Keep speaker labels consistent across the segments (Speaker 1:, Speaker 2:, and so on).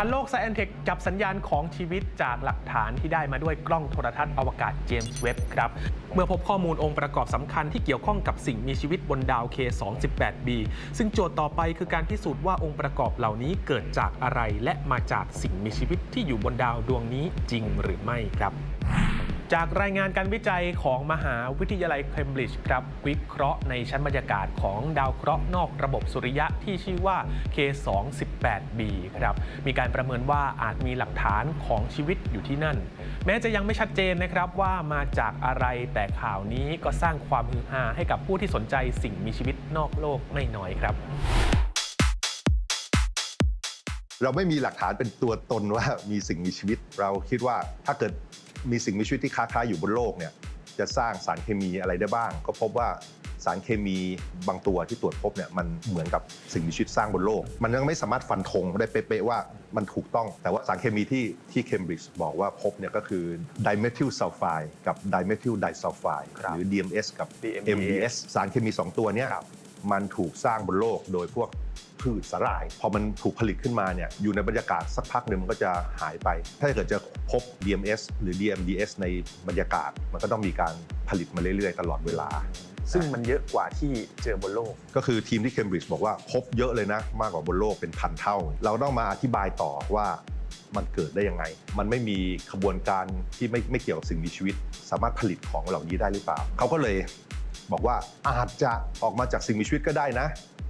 Speaker 1: ทันโลกไซเอนเทคจับสัญญาณของชีวิตจากหลักฐานที่ได้มาด้วยกล้องโทรทัศน์อวกาศเจมส์เว็บครับ เมื่อพบข้อมูลองค์ประกอบสำคัญที่เกี่ยวข้องกับสิ่งมีชีวิตบนดาว K218b ซึ่งโจทย์ต่อไปคือการพิสูจน์ว่าองค์ประกอบเหล่านี้เกิดจากอะไร และมาจากสิ่งมีชีวิตที่อยู่บนดาวดวงนี้จริงหรือไม่ครับ จากรายงานการวิจัยของมหาวิทยาลัยเคมบริดจ์ครับวิเคราะห์ในชั้นบรรยากาศของดาวเคราะห์นอกระบบสุริยะที่ชื่อว่า K218b ครับมีการประเมินว่าอาจมีหลักฐานของชีวิตอยู่ที่นั่น แม้จะยังไม่ชัดเจนนะครับว่ามาจากอะไรแต่ข่าวนี้ก็สร้างความฮือฮาให้กับผู้ที่สนใจสิ่งมีชีวิตนอกโลกไม่น้อยครับ
Speaker 2: เราไม่มีหลักฐานเป็นตัวตนว่ามีสิ่งมีชีวิต เราคิดว่าถ้าเกิด มีสิ่งมีชีวิตที่ค้าๆอยู่บนโลกเนี่ยจะสร้างสารเคมีอะไรได้บ้าง ก็พบว่าสารเคมีบางตัวที่ตรวจพบเนี่ยมันเหมือนกับสิ่งมีชีวิตสร้างบนโลก มันยังไม่สามารถฟันธงได้เป๊ะๆว่ามันถูกต้อง แต่ว่าสารเคมีที่ที่เคมบริดจ์บอกว่าพบเนี่ยก็คือไดเมทิลซัลไฟด์กับไดเมทิลไดซัลไฟด์
Speaker 1: ครับ
Speaker 2: หรือ DMS กับ
Speaker 1: DMDS
Speaker 2: MDS สารเคมี 2 ตัวเนี้ยมันถูกสร้างบนโลกโดยพวก พืชสาหร่าย พอมันถูกผลิตขึ้นมาเนี่ยอยู่ในบรรยากาศสักพักหนึ่งมันก็จะหายไป ถ้าเกิดจะพบ DMS หรือ DMDS ในบรรยากาศ มันก็ต้องมีการผลิตมาเรื่อยๆ ตลอดเวลา
Speaker 1: ซึ่งมันเยอะกว่าที่เจอบนโลก
Speaker 2: ก็คือทีมที่เคมบริดจ์บอกว่าพบเยอะเลยนะ มากกว่าบนโลกเป็นพันเท่า เราต้องมาอธิบายต่อว่ามันเกิดได้ยังไง มันไม่มีขบวนการที่ไม่ไม่เกี่ยวกับสิ่งมีชีวิต สามารถผลิตของเหล่านี้ได้หรือเปล่า เขาก็เลยบอกว่าอาจจะออกมาจากสิ่งมีชีวิตก็ได้นะ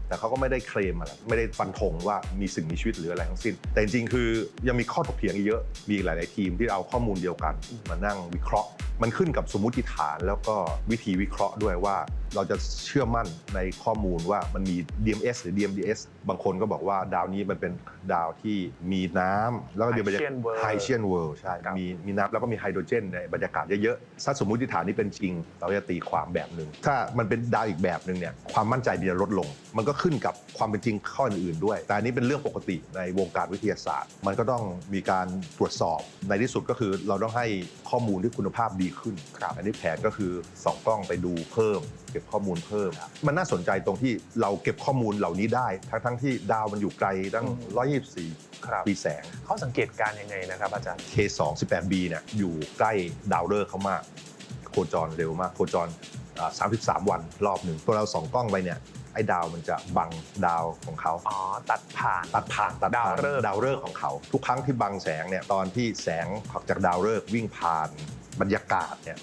Speaker 2: แต่เขาก็ไม่ได้เคลมอะไรไม่ได้ฟันธงว่ามีสิ่งมีชีวิตหรืออะไรทั้งสิ้น แต่จริงๆคือยังมีข้อถกเถียงอีกเยอะมีหลาย ๆ ทีมที่เอาข้อมูลเดียวกันมานั่งวิเคราะห์ มันขึ้นกับสมมติฐานแล้วก็วิธีวิเคราะห์ด้วยว่าเราจะเชื่อมั่นในข้อมูลว่ามันมี DMS หรือ DMDS บางคนก็บอกว่าดาวนี้มันเป็นดาวที่มีน้ำแล้วก็มีบรรยากาศ
Speaker 1: Haitian world
Speaker 2: ไฮเชียนเวิลด์ใช่
Speaker 1: ครับ
Speaker 2: มีมีน้ำแล้วก็มีไฮโดรเจนในบรรยากาศเยอะๆ ถ้าสมมุติฐานนี้เป็นจริง เราจะตีความแบบหนึ่ง ถ้ามันเป็นดาวอีกแบบหนึ่งเนี่ยความมั่นใจมันจะลดลง มันก็ขึ้นกับความเป็นจริงข้ออื่นๆด้วย แต่อันนี้เป็นเรื่องปกติในวงการวิทยาศาสตร์ มันก็ต้องมีการตรวจสอบในที่สุดก็คือเราต้องให้ข้อมูลที่คุณภาพดีขึ้น
Speaker 1: ครับ
Speaker 2: อันนี้แผนก็คือส่องกล้องไปดูเพิ่มเก็บข้อมูลเพิ่ม มันน่าสนใจตรงที่เราเก็บข้อมูลเหล่านี้ได้ ทั้งทั้งๆที่ดาวมันอยู่ไกลตั้ง 124
Speaker 1: ครับ
Speaker 2: ปีแสง
Speaker 1: เขาสังเกตการณ์ยังไงนะครับอาจารย์
Speaker 2: K2 18b เนี่ยอยู่ใกล้ดาวฤกษ์เขามาก โคจรเร็วมาก โคจรอ่า33 วันรอบหนึ่งพอเราส่องกล้องไปเนี่ยไอ้ดาวมันจะบังดาวของเขา
Speaker 1: อ๋อ ตัดผ่าน
Speaker 2: ตัดผ่านตัดผ่าน
Speaker 1: ดาวฤกษ์
Speaker 2: ดาวฤกษ์ของเขา ทุกครั้งที่บังแสงเนี่ย ตอนที่แสงจากดาวฤกษ์วิ่งผ่าน บรรยากาศเนี่ย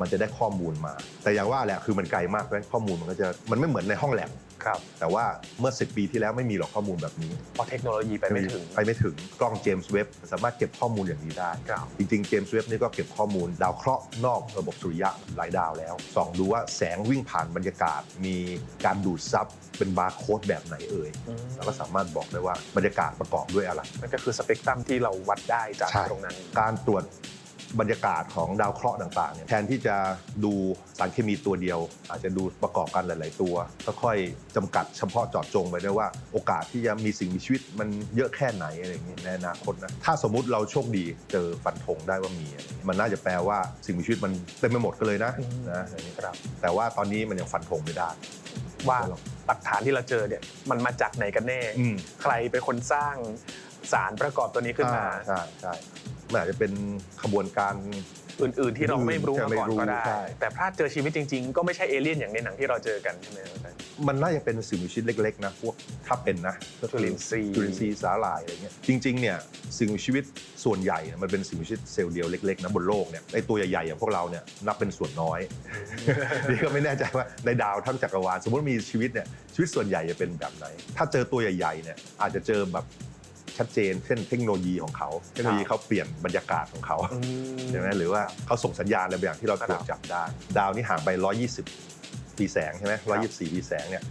Speaker 2: มันจะได้ข้อมูลมา แต่อย่างว่าแหละคือมันไกลมากเพราะฉะนั้นข้อมูลมันก็จะมันไม่เหมือนในห้องแลบ
Speaker 1: ครับ
Speaker 2: แต่ว่าเมื่อ 10 ปีที่แล้วไม่มีหรอกข้อมูลแบบนี้
Speaker 1: เพราะเทคโนโลยีไปไม่ถึง
Speaker 2: ไปไม่ถึงกล้องเจมส์เว็บสามารถเก็บข้อมูลอย่างนี้ได้
Speaker 1: ครับ
Speaker 2: จริงๆเจมส์เว็บนี่ก็เก็บข้อมูลดาวเคราะห์นอกระบบสุริยะหลายดาวแล้วส่องดูว่าแสงวิ่งผ่านบรรยากาศ มีการดูดซับเป็นบาร์โค้ดแบบไหนเอ่ย
Speaker 1: อืม
Speaker 2: แล้วก็สามารถบอกได้ว่าบรรยากาศประกอบด้วยอะไร
Speaker 1: นั่นก็คือสเปกตรัมที่เราวัดได้จาก
Speaker 2: ใช่
Speaker 1: ตรงนั้น
Speaker 2: การตรวจ บรรยากาศของดาวเคราะห์ต่างๆเนี่ยแทนที่จะดูสารเคมีตัวเดียว อาจจะดูประกอบกันหลาย ๆ ตัวค่อยๆจำกัดเฉพาะเจาะจงไปด้วยว่า โอกาสที่จะมีสิ่งมีชีวิตมันเยอะแค่ไหนอะไรอย่างนี้ในอนาคตนะถ้าสมมุติเราโชคดีเจอฟันธงได้ว่ามีอะไรอย่างนี้มันน่าจะแปลว่าสิ่งมีชีวิตมันเต็มไปหมดกันเลยนะ
Speaker 1: อืม
Speaker 2: นะอย่างนี้
Speaker 1: ครับ
Speaker 2: แต่ว่าตอนนี้มันยังฟันธงไม่ได้
Speaker 1: ว่าหลักฐานที่เราเจอเนี่ยมันมาจากไหนกันแน่
Speaker 2: อืม
Speaker 1: ใครเป็นคนสร้างสารประกอบตัวนี้ขึ้นมา
Speaker 2: อ่ใช่ใช่ มันอาจจะเป็นขบวนการ
Speaker 1: อื่น ๆ ที่เราไม่รู้มาก่อนก็ได้
Speaker 2: ใช่
Speaker 1: แต่ถ้าเจอชีวิตจริง ๆ ก็ไม่ใช่เอเลี่ยนอย่างในหนังที่เราเจอกันใช่ไหมอาจารย์
Speaker 2: มันน่าจะเป็นสิ่งมีชีวิตเล็ก ๆ นะพวกถ้าเป็นนะก็คือ
Speaker 1: จุลินทรีย์
Speaker 2: จุลินทรีย์สาหร่ายอะไรเงี้ยจริง ๆ เนี่ยสิ่งมีชีวิตส่วนใหญ่เนี่ยมันเป็นสิ่งมีชีวิตเซลล์เดียวเล็ก ๆ นะบนโลกเนี่ยไอตัวใหญ่ๆอย่างพวกเราเนี่ยนับเป็นส่วนน้อยนี่ก็ไม่แน่ใจว่าในดาวทั้งจักรวาลสมมติมีชีวิตเนี่ยชีวิตส่วนใหญ่จะเป็นแบบไหน ถ้าเจอตัวใหญ่ๆเนี่ยอาจจะเจอแบบ ชัดเจน เช่นเทคโนโลยีของเขา เทคโนโลยีเขาเปลี่ยนบรรยากาศของเขาใช่ไหมหรือว่าเขาส่งสัญญาณอะไรบางอย่างที่เราตรวจจับได้ ดาวนี้ห่างไป 120 ปีแสงใช่ไหม124 ปีแสงเนี่ย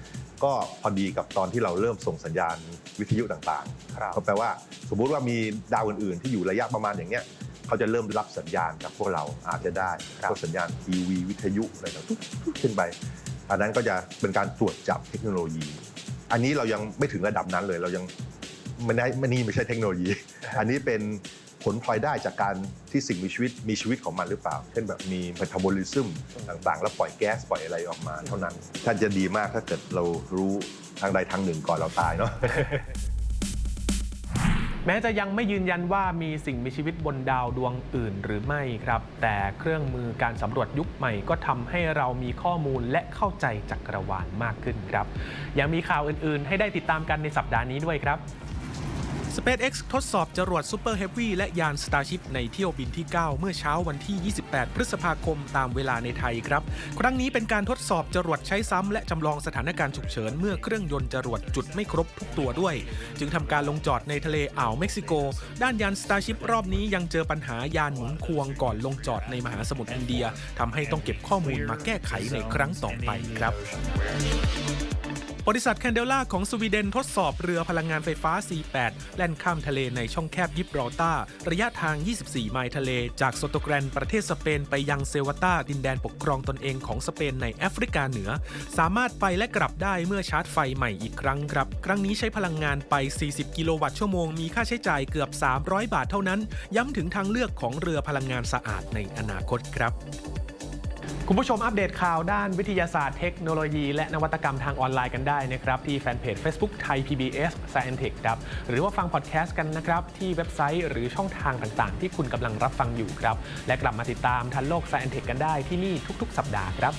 Speaker 2: ก็พอดีกับตอนที่เราเริ่มส่งสัญญาณวิทยุต่าง
Speaker 1: ครับ
Speaker 2: ๆก็แปลว่าสมมุติว่ามีดาวอื่นๆ ที่อยู่ระยะประมาณอย่างเงี้ยเขาจะเริ่มรับสัญญาณจากพวกเราอาจจะได้พวกสัญญาณทีวีวิทยุอะไรต่างๆขึ้นไปอันนั้นก็จะเป็นการตรวจจับเทคโนโลยี อันนี้เรายังไม่ถึงระดับนั้นเลยเรายัง ไม่ได้ไม่นี่ไม่ใช่เทคโนโลยี อันนี้เป็นผลพลอยได้จากการที่สิ่งมีชีวิตมีชีวิตของมันหรือเปล่า เช่นแบบมีเมตาบอลิซึมต่างๆ แล้วปล่อยแก๊สปล่อยอะไรออกมาเท่านั้น ท่านจะดีมากถ้าเกิดเรารู้ทางใดทางหนึ่งก่อนเราตายเนาะ
Speaker 1: แม้จะยังไม่ยืนยันว่ามีสิ่งมีชีวิตบนดาวดวงอื่นหรือไม่ครับ แต่เครื่องมือการสำรวจยุคใหม่ก็ทำให้เรามีข้อมูลและเข้าใจจักรวาลมากขึ้นครับ ยังมีข่าวอื่นๆ ให้ได้ติดตามกันในสัปดาห์นี้ด้วยครับ SpaceX ทดสอบจรวด Super Heavy และยาน Starship ในเที่ยวบินที่ 9 เมื่อเช้าวันที่ 28 พฤษภาคมตามเวลาในไทยครับ ครั้งนี้เป็นการทดสอบจรวดใช้ซ้ำและจำลองสถานการณ์ฉุกเฉิน เมื่อเครื่องยนต์จรวดจุดไม่ครบทุกตัวด้วย จึงทำการลงจอดในทะเลอ่าวเม็กซิโก ด้านยาน Starship รอบนี้ยังเจอปัญหายานหมุนควงก่อนลงจอดในมหาสมุทรอินเดียทำให้ต้องเก็บข้อมูลมาแก้ไขในครั้งต่อไปครับ บริษัทแคนเดล่าของสวีเดนทดสอบเรือพลังงานไฟฟ้า C8 แล่นข้ามทะเลในช่องแคบยิบรอลตาระยะทาง 24 ไมล์ทะเล จากโซโตแกรนประเทศสเปนไปยังเซวาตาดินแดนปกครองตนเองของสเปนในแอฟริกาเหนือ สามารถไปและกลับได้เมื่อชาร์จไฟใหม่อีกครั้งครับ ครั้งนี้ใช้พลังงานไป 40 กิโลวัตต์ชั่วโมง มีค่าใช้จ่ายเกือบ 300 บาทเท่านั้น ย้ำถึงทางเลือกของเรือพลังงานสะอาดในอนาคตครับ คุณผู้ชมอัปเดตข่าวด้านวิทยาศาสตร์เทคโนโลยี และนวัตกรรมทางออนไลน์กันได้นะครับ ที่แฟนเพจ Facebook ไทย PBS Science Tech ครับหรือว่าฟังพอดแคสต์กันนะครับ ที่เว็บไซต์หรือช่องทางต่างๆ ที่คุณกำลังรับฟังอยู่ครับ และกลับมาติดตามทันโลก Science Tech กันได้ที่นี่ทุก ๆ สัปดาห์ครับ